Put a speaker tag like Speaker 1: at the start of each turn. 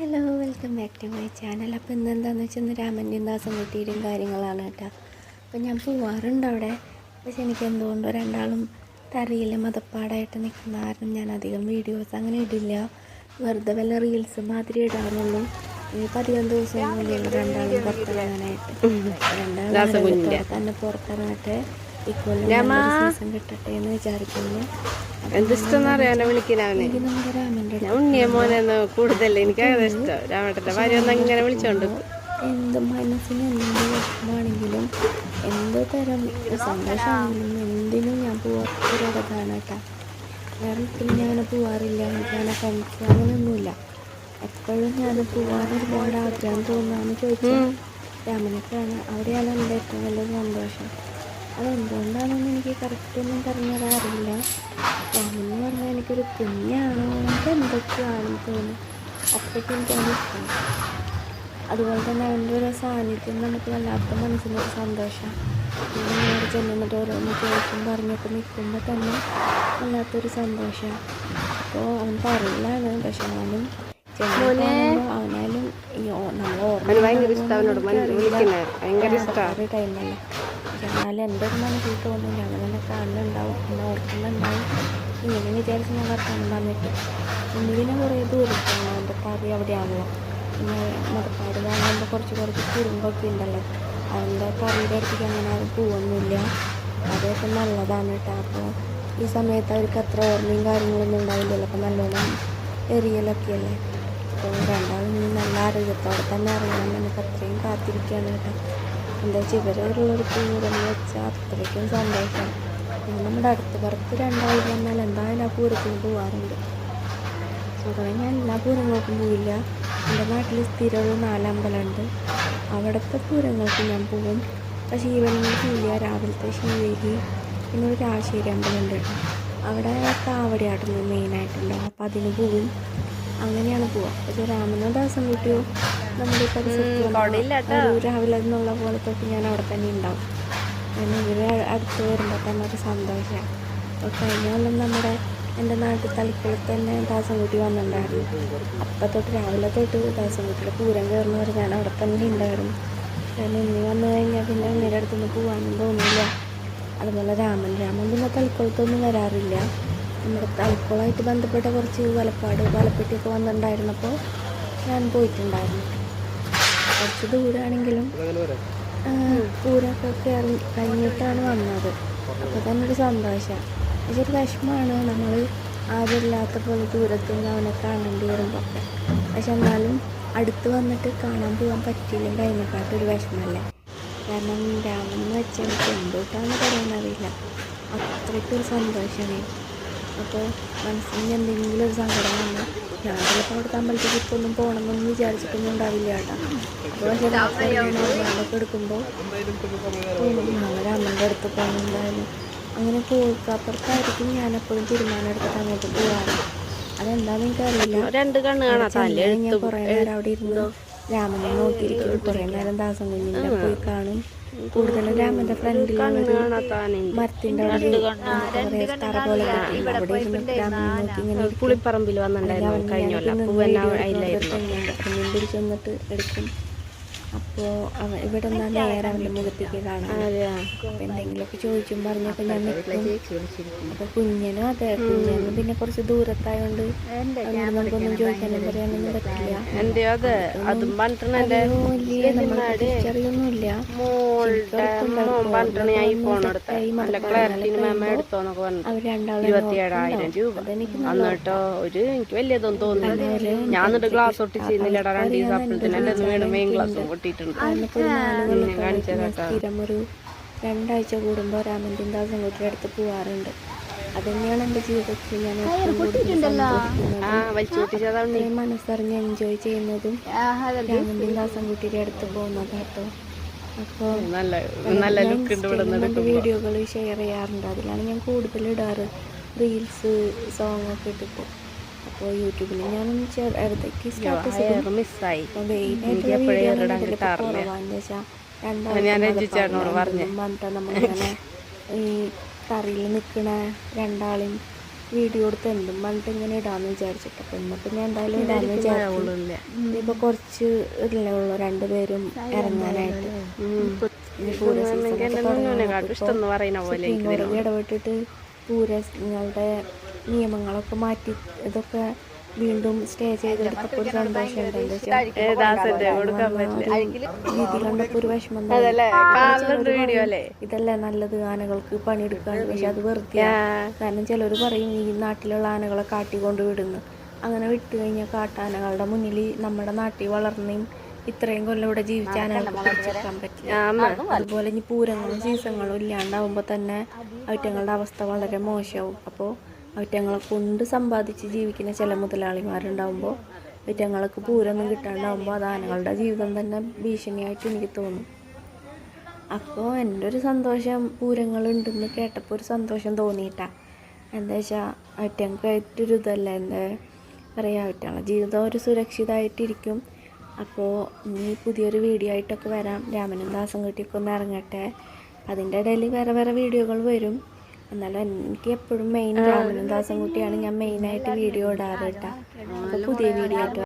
Speaker 1: Hello welcome back to my channel അപ്പോൾ ഇന്ന് എന്താണെന്ന് വെച്ചാൽ ഇന്ന് രാമന്റെയും കിട്ടിയിട്ടും കാര്യങ്ങളാണ് കേട്ടോ. അപ്പോൾ ഞാൻ പോവാറുണ്ട് അവിടെ. പക്ഷെ എനിക്ക് എന്തുകൊണ്ടോ രണ്ടാളും തറിയിൽ മതപ്പാടായിട്ട് നിൽക്കുന്ന കാരണം ഞാൻ അധികം വീഡിയോസ് അങ്ങനെ ഇടില്ല. വെറുതെ വല്ല റീൽസ് മാതിരി ഇടാറുള്ളൂ. ഇനിയിപ്പോൾ അധികം ദിവസമൊന്നുമില്ല രണ്ടാളും പുറത്തിറങ്ങാനായിട്ട്. രണ്ടാളും തന്നെ പുറത്തിറങ്ങട്ടെ. ഇക്കൊല്ലം സീസൺ കിട്ടട്ടെ എന്ന് വിചാരിക്കുന്നു.
Speaker 2: എന്തിഷ്ടം അറിയാനോ വിളിക്കാനവന്
Speaker 1: എനിക്ക് നമ്മുടെ രാമന്റെ
Speaker 2: ഞാൻ ഉണ്ണിയ മോനെന്ന് കൂടുതൽ എനിക്ക് അങ്ങനെ ഇഷ്ടം. രാമേട്ടന്റെ ഭാര്യ ഒന്ന് അങ്ങനെ വിളിച്ചോണ്ട്
Speaker 1: എന്ത് മനസ്സിന് എന്ത് വിഷമാണെങ്കിലും എന്ത് തരം സന്തോഷമാണെങ്കിലും എന്തിനും ഞാൻ പോവാത്തൊരിടത്താണ് കേട്ടോ ഒത്തിരി ഞാൻ അങ്ങനെ പോവാറില്ല എനിക്കങ്ങനെ ഫ്രണ്ട്സ് അങ്ങനെയൊന്നുമില്ല. എപ്പോഴും ഞാൻ പോകാൻ ഒരുപാട് ആഗ്രഹം തോന്നുകയെന്ന് ചോദിച്ചാൽ രാമനൊക്കെയാണ്. അവിടെയാണ് എന്റെ ഏറ്റവും വലിയ സന്തോഷം. അതെന്തുകൊണ്ടാണെന്ന് എനിക്ക് കറക്റ്റൊന്നും പറഞ്ഞു തരാൻ അറിയില്ല എന്ന് പറഞ്ഞാൽ എനിക്കൊരു കുഞ്ഞാണോ എനിക്ക് എന്തൊക്കെയാണെന്ന് തോന്നുന്നു അപ്പോഴേക്കും എനിക്ക് അതിന് ഇഷ്ടം അതുപോലെ തന്നെ അവന്റെ ഒരു സാന്നിധ്യം നമുക്ക് വല്ലാത്ത മനസ്സിനൊരു സന്തോഷം ഇങ്ങനെ ചെല്ലുന്നിട്ട് ഓരോന്ന് ചോദിക്കും പറഞ്ഞൊക്കെ നിൽക്കുമ്പോൾ തന്നെ വല്ലാത്തൊരു സന്തോഷം അപ്പോൾ അവൻ പറയില്ലാണ് പക്ഷെ അവനും ചെന്ന് അവനായാലും ഈ ഓ- നമ്മൾ
Speaker 2: അവന് ഭയങ്കര ഇഷ്ടമല്ല ഭയങ്കര ഇഷ്ടമാണ്
Speaker 1: ടൈമല്ലേ എന്നാലും എന്റെ ഒരു മനസ്സിൽ തോന്നുന്നു ഞങ്ങൾ തന്നെ കാണുന്നുണ്ടാവും. പിന്നെ ഓർക്കുന്നുണ്ടാവും. ഇങ്ങനെ വിചാരിച്ച് ഞാൻ വർത്തമാനം ഒന്നുകിനെ കുറേ ദൂരത്താണ് എന്റെ പാതി അവിടെയാണല്ലോ. പിന്നെ മതപ്പാട് കാണുമ്പോൾ കുറച്ച് കുറച്ച് കുറുമ്പൊക്കെ ഉണ്ടല്ലോ. അതിന്റെ കറിയുടെ അടുത്തേക്ക് അങ്ങനെ അത് പോകുന്നില്ല അതൊക്കെ നല്ലതാണ് കേട്ടോ. അപ്പോൾ ഈ സമയത്ത് അവർക്ക് അത്ര ഓർമ്മയും കാര്യങ്ങളൊന്നും ഉണ്ടാവില്ലല്ലോ. അപ്പോൾ നല്ലോണം എറിയലൊക്കെയല്ലേ. അപ്പോൾ രണ്ടാളും ഇനി നല്ല ആരോഗ്യത്തോടെ തന്നെ അറിയണം. നമുക്ക് അത്രയും കാത്തിരിക്കുകയാണ് കേട്ടോ. എന്താ വെച്ചാൽ ഇവരുള്ളൊരു പൂരം വെച്ചാൽ അത്രയ്ക്കും സന്തോഷം. പിന്നെ നമ്മുടെ അടുത്ത പുറത്ത് രണ്ടാൾ വന്നാൽ എന്തായാലും ആ പൂരത്തിന് പോകാറുണ്ട് സുഖമേ ഞാൻ എല്ലാ പൂരങ്ങൾക്കും പോയില്ല എന്റെ നാട്ടിൽ സ്ഥിരമുള്ള നാലമ്പലമുണ്ട്. അവിടുത്തെ പൂരങ്ങൾക്ക് ഞാൻ പോകും പക്ഷേ ഈവനിങ്ങിൽ പോയില്ല രാവിലത്തെ ശിവേലി പിന്നെ ഒരു രാശേരി അമ്പലമുണ്ട്. അവിടെ കാവടിയാട്ടുണ്ട് മെയിനായിട്ടുണ്ടാവും. അപ്പോൾ അതിന് പോകും അങ്ങനെയാണ് പോവുക പക്ഷേ രാമനാഥാസം കിട്ടിയോ നമ്മുടെ പരിസരത്ത് രാവിലെ എന്നുള്ള പോലെ തൊട്ട് ഞാൻ അവിടെ തന്നെ ഉണ്ടാവും. കാരണം ഇവർ അടുത്ത് വരുമ്പോൾ തന്നെ ഒരു സന്തോഷമാണ് അപ്പോൾ കഴിഞ്ഞ കൊല്ലം നമ്മുടെ എന്റെ നാട്ടിൽ തളിക്കുളത്ത് തന്നെ ദാസൻകുട്ടി വന്നിട്ടുണ്ടായിരുന്നു. അപ്പം തൊട്ട് രാവിലെ തൊട്ട് ദാസൻകുട്ടിയുടെ പൂരം കയറുന്നവർ ഞാൻ അവിടെ തന്നെ ഉണ്ടായിരുന്നു. ഞാൻ ഇനി വന്നു കഴിഞ്ഞാൽ പിന്നെ അമ്മയുടെ അടുത്തൊന്നും പോകാനും തോന്നില്ല. അതുപോലെ രാമൻ രാമൻ പിന്നെ തളിക്കുളത്തൊന്നും വരാറില്ല. നമ്മുടെ തളിക്കുളമായിട്ട് ബന്ധപ്പെട്ട കുറച്ച് വലപ്പാട് വലപ്പെട്ടിയൊക്കെ വന്നിട്ടുണ്ടായിരുന്നപ്പോൾ ഞാൻ പോയിട്ടുണ്ടായിരുന്നു. കുറച്ച് ദൂരമാണെങ്കിലും പൂരമൊക്കെ കഴിഞ്ഞിട്ടാണ് വന്നത്. അപ്പോൾ തന്നെ ഒരു സന്തോഷം. ഒരു വിഷമമാണ് നമ്മൾ ആരുമില്ലാത്ത പോലെ ദൂരത്തു നിന്ന് അവനെ കാണേണ്ടി വരുമ്പോൾ ഒക്കെ പക്ഷെ എന്നാലും അടുത്ത് വന്നിട്ട് കാണാൻ പോകാൻ പറ്റിയില്ലെങ്കിൽ ഒരു വിഷമമല്ലേ കാരണം രാമൻ എന്ന് വെച്ചാൽ എനിക്ക് എന്തുകൊണ്ടാണെന്ന് പറയാനറിയില്ല അത്രയ്ക്കൊരു സന്തോഷമാണ് അപ്പോൾ മനസ്സിന് എന്തെങ്കിലും ഒരു സങ്കടം വന്നു ഞാൻ ചിലപ്പോൾ അവിടുത്തെ അമ്പലത്തിൽ ഇപ്പോൾ ഒന്നും പോകണമെന്നൊന്നും വിചാരിച്ചിട്ടൊന്നും ഉണ്ടാവില്ല കേട്ടോ. അപ്പോൾ പക്ഷേ രാത്രി എടുക്കുമ്പോൾ ഞങ്ങളുടെ അമ്മന്റെ അടുത്ത് പോകണം എന്തായാലും. അങ്ങനെ പോയിക്കപ്പുറത്തായിരിക്കും ഞാൻ എപ്പോഴും തീരുമാനം എടുത്തിട്ട് അങ്ങോട്ട് പോകാറ് അതെന്താണെന്ന് എനിക്കറിയില്ല.
Speaker 2: രണ്ട് കണ്ണ്
Speaker 1: ഞാൻ കുറേ നേരം അവിടെ ഇരുന്ന് രാമനെ നോക്കിയിരിക്കും കുറേ നേരം ദാസം കുഞ്ഞിന്റെ പോയി കാണും. കൂടുതലും രാമന്റെ
Speaker 2: ഫ്രണ്ടിൽ
Speaker 1: മരത്തിന്റെ അവിടെ തറ പോലെ. അവിടെ ഇങ്ങനെ.
Speaker 2: പുളിപ്പറമ്പിൽ വന്നിട്ടുണ്ടായിരുന്നു കഴിഞ്ഞ കൊല്ലം.
Speaker 1: പിടിച്ചു വന്നിട്ട് എടുക്കും. അപ്പോൾ അവൻ ഇവിടെ നിന്നാ നേരെ അവന്റെ മുഖത്തേക്ക് കാണാം. അപ്പോൾ എന്തെങ്കിലുമൊക്കെ ചോദിച്ചും പറഞ്ഞപ്പോൾ ഞാൻ നിൽക്കും. അപ്പോൾ കുഞ്ഞിനും അതെ കുഞ്ഞനും പിന്നെ കുറച്ച് ദൂരത്തായോണ്ട് നമുക്കൊന്നും ചോദിക്കാനും പറയാനൊന്നും പറ്റില്ല. നമ്മൾ തിരിച്ചറിയൊന്നുമില്ല.
Speaker 2: നല്ല
Speaker 1: അവർ രണ്ടാളും
Speaker 2: ഒരു എനിക്ക് വലിയതൊന്നും തോന്നുന്നില്ല. ഞാൻ ഗ്ലാസ് ഒട്ടിച്ചിരുന്നില്ലടാ രണ്ട് ദിവസം അപ്പോഴത്തേന് മെയിൻ ഗ്ലാസ് പൊട്ടിയിട്ടുണ്ട്.
Speaker 1: സ്ഥിരമൊരു രണ്ടാഴ്ച കൂടുമ്പോൾ രാമന്റെ ദാസൻകുട്ടിയുടെ അടുത്ത് പോവാറുണ്ട്. അത് തന്നെയാണ് എന്റെ ജീവിതത്തിൽ ഞാൻ ഏറ്റവും മനസ്സറിഞ്ഞ് എൻജോയ് ചെയ്യുന്നതും രാമന്റെ ദാസൻകുട്ടിയുടെ അടുത്ത് പോകുന്നതാട്ടോ അപ്പോൾ
Speaker 2: നല്ല നല്ല ലുക്ക് ഉണ്ട് ഇവിടെ നിന്ന്
Speaker 1: വീഡിയോകൾ ഷെയർ ചെയ്യാറുണ്ട്. അതിലാണ് ഞാൻ കൂടുതൽ ഇടാറ്. റീൽസ് സോങ് ഒക്കെ ഇട്ടിട്ട്. അപ്പോൾ യൂട്യൂബിൽ ഞാനൊന്ന് ചെറു ഇടയ്ക്ക് സ്റ്റാറ്റസ്
Speaker 2: ഹെയർ മിസ്സായി
Speaker 1: അപ്പോൾ മെയിനായിട്ടുള്ള വീഡിയോ കുറവാന്ന് വെച്ചാൽ
Speaker 2: ഞാൻ രഞ്ജിച്ചേട്ടനോട് പറഞ്ഞു
Speaker 1: പറഞ്ഞിട്ട് നമ്മളിങ്ങനെ ഈ കറിയിൽ നിൽക്കണ രണ്ടാളും വീഡിയോ എടുത്ത് എന്തും പറഞ്ഞിട്ട് ഇങ്ങനെ ഇടാമെന്ന് വിചാരിച്ചിട്ട്. അപ്പം ഇന്നിപ്പോൾ ഞാൻ എന്തായാലും ഇടാമെന്ന് വിചാരിച്ചു ഇനിയിപ്പോൾ കുറച്ച് ഇല്ലേ ഉള്ളൂ രണ്ടുപേരും ഇറങ്ങാനായിട്ട്. ഇടപെട്ടിട്ട് പൂര ഇടപെട്ടിട്ട് പൂരങ്ങളുടെ നിയമങ്ങളൊക്കെ മാറ്റി ഇതൊക്കെ വീണ്ടും സ്റ്റേ ചെയ്തെടുത്തപ്പോൾ ഒരു സന്തോഷം കണ്ടപ്പോൾ ഒരു വിഷമം ഇതല്ലേ നല്ലത് ആനകൾക്ക് പണിയെടുക്കാൻ പക്ഷെ അത് വെറുതെ കാരണം ചിലർ പറയും ഈ നാട്ടിലുള്ള ആനകളെ കാട്ടിക്കൊണ്ട് വിടുന്നു. അങ്ങനെ വിട്ടു കഴിഞ്ഞാൽ കാട്ടാനകളുടെ മുന്നിൽ നമ്മുടെ നാട്ടിൽ വളർന്നേയും ഇത്രയും കൊല്ലം ഇവിടെ ജീവിച്ച ആനകൾക്ക് പിടിച്ചെടുക്കാൻ പറ്റില്ല. അതുപോലെ ഇനി പൂരങ്ങളും സീസണുകളും ഇല്ലാണ്ടാവുമ്പോൾ തന്നെ അവറ്റങ്ങളുടെ അവസ്ഥ വളരെ മോശമാവും. അപ്പോൾ അവറ്റങ്ങളെ കൊണ്ട് സമ്പാദിച്ച് ജീവിക്കുന്ന ചില മുതലാളിമാരുണ്ടാവുമ്പോൾ അവറ്റങ്ങൾക്ക് പൂരൊന്നും കിട്ടാണ്ടാവുമ്പോൾ അത് ആനകളുടെ ജീവിതം തന്നെ ഭീഷണിയായിട്ട് എനിക്ക് തോന്നും. അപ്പോൾ എന്റെ ഒരു സന്തോഷം പൂരങ്ങളുണ്ടെന്ന് കേട്ടപ്പോൾ ഒരു സന്തോഷം തോന്നിയിട്ടാ. എന്താ വെച്ചാൽ അവറ്റങ്ങൾക്കായിട്ടൊരു ഇതല്ല? എന്താ പറയുക അവറ്റങ്ങളെ ജീവിതം ഒരു സുരക്ഷിതമായിട്ടിരിക്കും അപ്പോൾ ഇനി പുതിയൊരു വീഡിയോ ആയിട്ടൊക്കെ വരാം. രാമനും ദാസം കുട്ടിയൊക്കെ ഒന്ന് ഇറങ്ങട്ടെ. അതിന്റെ ഇടയിൽ വേറെ വേറെ വീഡിയോകൾ വരും. എന്നാലും എനിക്ക് എപ്പോഴും മെയിൻ രാമനും ദാസം കുട്ടിയാണ് ഞാൻ മെയിനായിട്ട് വീഡിയോ ഇടാറ് കേട്ടോ. അപ്പോൾ പുതിയ വീഡിയോ ആയിട്ട്